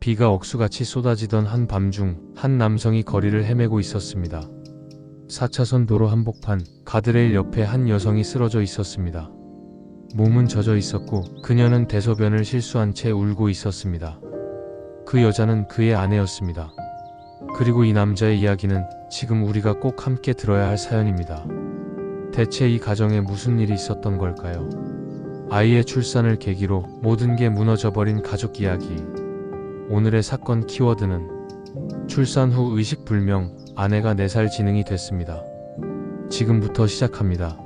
비가 억수같이 쏟아지던 한 밤중 한 남성이 거리를 헤매고 있었습니다. 4차선 도로 한복판 가드레일 옆에 한 여성이 쓰러져 있었습니다. 몸은 젖어 있었고 그녀는 대소변을 실수한 채 울고 있었습니다. 그 여자는 그의 아내였습니다. 그리고 이 남자의 이야기는 지금 우리가 꼭 함께 들어야 할 사연입니다. 대체 이 가정에 무슨 일이 있었던 걸까요? 아이의 출산을 계기로 모든 게 무너져버린 가족 이야기. 오늘의 사건 키워드는 출산 후 의식불명 아내가 4살 지능이 됐습니다. 지금부터 시작합니다.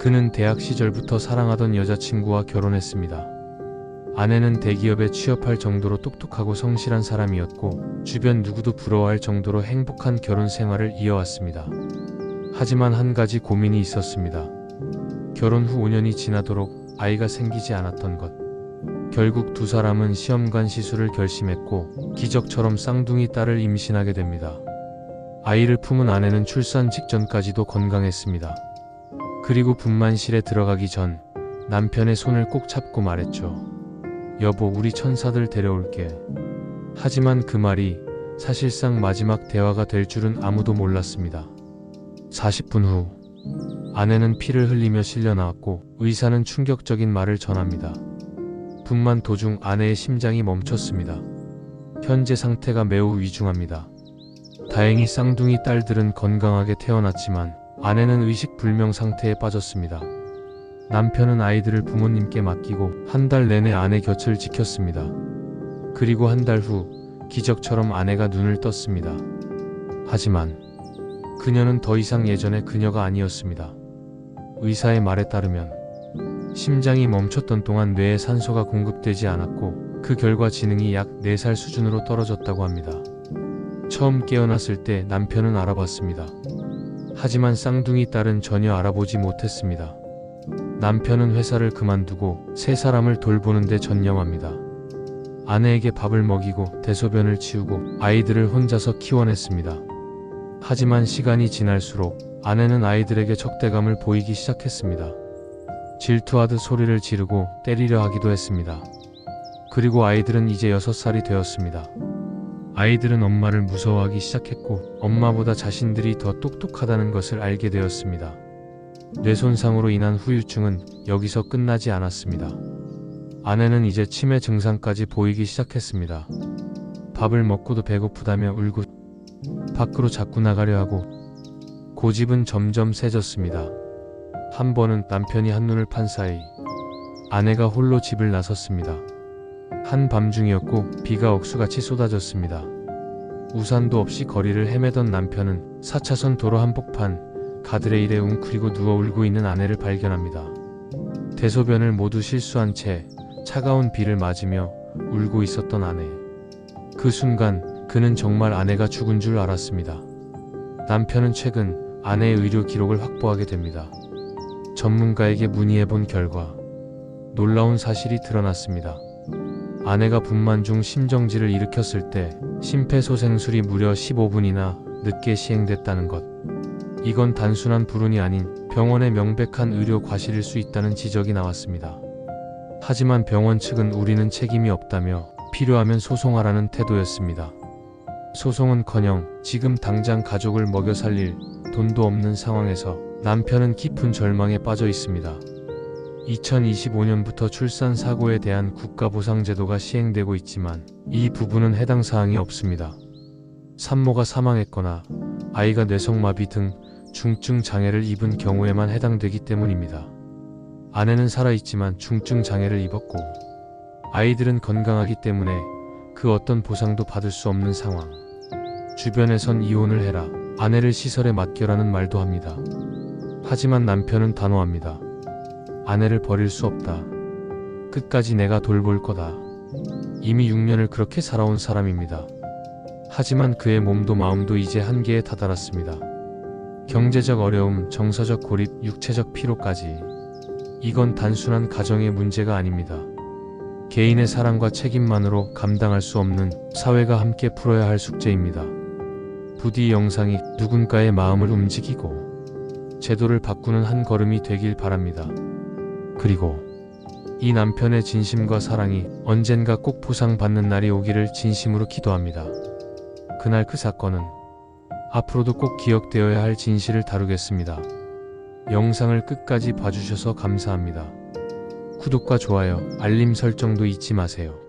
그는 대학 시절부터 사랑하던 여자친구와 결혼했습니다. 아내는 대기업에 취업할 정도로 똑똑하고 성실한 사람이었고 주변 누구도 부러워할 정도로 행복한 결혼 생활을 이어왔습니다. 하지만 한 가지 고민이 있었습니다. 결혼 후 5년이 지나도록 아이가 생기지 않았던 것. 결국 두 사람은 시험관 시술을 결심했고 기적처럼 쌍둥이 딸을 임신하게 됩니다. 아이를 품은 아내는 출산 직전까지도 건강했습니다. 그리고 분만실에 들어가기 전 남편의 손을 꼭 잡고 말했죠. 여보, 우리 천사들 데려올게. 하지만 그 말이 사실상 마지막 대화가 될 줄은 아무도 몰랐습니다. 40분 후, 아내는 피를 흘리며 실려 나왔고 의사는 충격적인 말을 전합니다. 분만 도중 아내의 심장이 멈췄습니다. 현재 상태가 매우 위중합니다. 다행히 쌍둥이 딸들은 건강하게 태어났지만 아내는 의식불명 상태에 빠졌습니다. 남편은 아이들을 부모님께 맡기고 한 달 내내 아내 곁을 지켰습니다. 그리고 한 달 후 기적처럼 아내가 눈을 떴습니다. 하지만 그녀는 더 이상 예전의 그녀가 아니었습니다. 의사의 말에 따르면 심장이 멈췄던 동안 뇌에 산소가 공급되지 않았고 그 결과 지능이 약 4살 수준으로 떨어졌다고 합니다. 처음 깨어났을 때 남편은 알아봤습니다. 하지만 쌍둥이 딸은 전혀 알아보지 못했습니다. 남편은 회사를 그만두고 세 사람을 돌보는데 전념합니다. 아내에게 밥을 먹이고 대소변을 치우고 아이들을 혼자서 키워냈습니다. 하지만 시간이 지날수록 아내는 아이들에게 적대감을 보이기 시작했습니다. 질투하듯 소리를 지르고 때리려 하기도 했습니다. 그리고 아이들은 이제 6살이 되었습니다. 아이들은 엄마를 무서워하기 시작했고 엄마보다 자신들이 더 똑똑하다는 것을 알게 되었습니다. 뇌손상으로 인한 후유증은 여기서 끝나지 않았습니다. 아내는 이제 치매 증상까지 보이기 시작했습니다. 밥을 먹고도 배고프다며 울고 밖으로 자꾸 나가려 하고 고집은 점점 세졌습니다. 한 번은 남편이 한눈을 판 사이 아내가 홀로 집을 나섰습니다. 한 밤중이었고 비가 억수같이 쏟아졌습니다. 우산도 없이 거리를 헤매던 남편은 4차선 도로 한복판 가드레일에 웅크리고 누워 울고 있는 아내를 발견합니다. 대소변을 모두 실수한 채 차가운 비를 맞으며 울고 있었던 아내. 그 순간 그는 정말 아내가 죽은 줄 알았습니다. 남편은 최근 아내의 의료 기록을 확보하게 됩니다. 전문가에게 문의해 본 결과 놀라운 사실이 드러났습니다. 아내가 분만 중 심정지를 일으켰을 때 심폐소생술이 무려 15분이나 늦게 시행됐다는 것. 이건 단순한 불운이 아닌 병원의 명백한 의료 과실일 수 있다는 지적이 나왔습니다. 하지만 병원 측은 우리는 책임이 없다며 필요하면 소송하라는 태도였습니다. 소송은커녕 지금 당장 가족을 먹여 살릴 돈도 없는 상황에서 남편은 깊은 절망에 빠져 있습니다. 2025년부터 출산 사고에 대한 국가보상제도가 시행되고 있지만 이 부분은 해당 사항이 없습니다. 산모가 사망했거나 아이가 뇌성마비 등 중증 장애를 입은 경우에만 해당되기 때문입니다. 아내는 살아있지만 중증 장애를 입었고 아이들은 건강하기 때문에 그 어떤 보상도 받을 수 없는 상황. 주변에선 이혼을 해라, 아내를 시설에 맡겨라는 말도 합니다. 하지만 남편은 단호합니다. 아내를 버릴 수 없다. 끝까지 내가 돌볼 거다. 이미 6년을 그렇게 살아온 사람입니다. 하지만 그의 몸도 마음도 이제 한계에 다다랐습니다. 경제적 어려움, 정서적 고립, 육체적 피로까지. 이건 단순한 가정의 문제가 아닙니다. 개인의 사랑과 책임만으로 감당할 수 없는 사회가 함께 풀어야 할 숙제입니다. 부디 이 영상이 누군가의 마음을 움직이고 제도를 바꾸는 한 걸음이 되길 바랍니다. 그리고 이 남편의 진심과 사랑이 언젠가 꼭 보상받는 날이 오기를 진심으로 기도합니다. 그날 그 사건은 앞으로도 꼭 기억되어야 할 진실을 다루겠습니다. 영상을 끝까지 봐주셔서 감사합니다. 구독과 좋아요, 알림 설정도 잊지 마세요.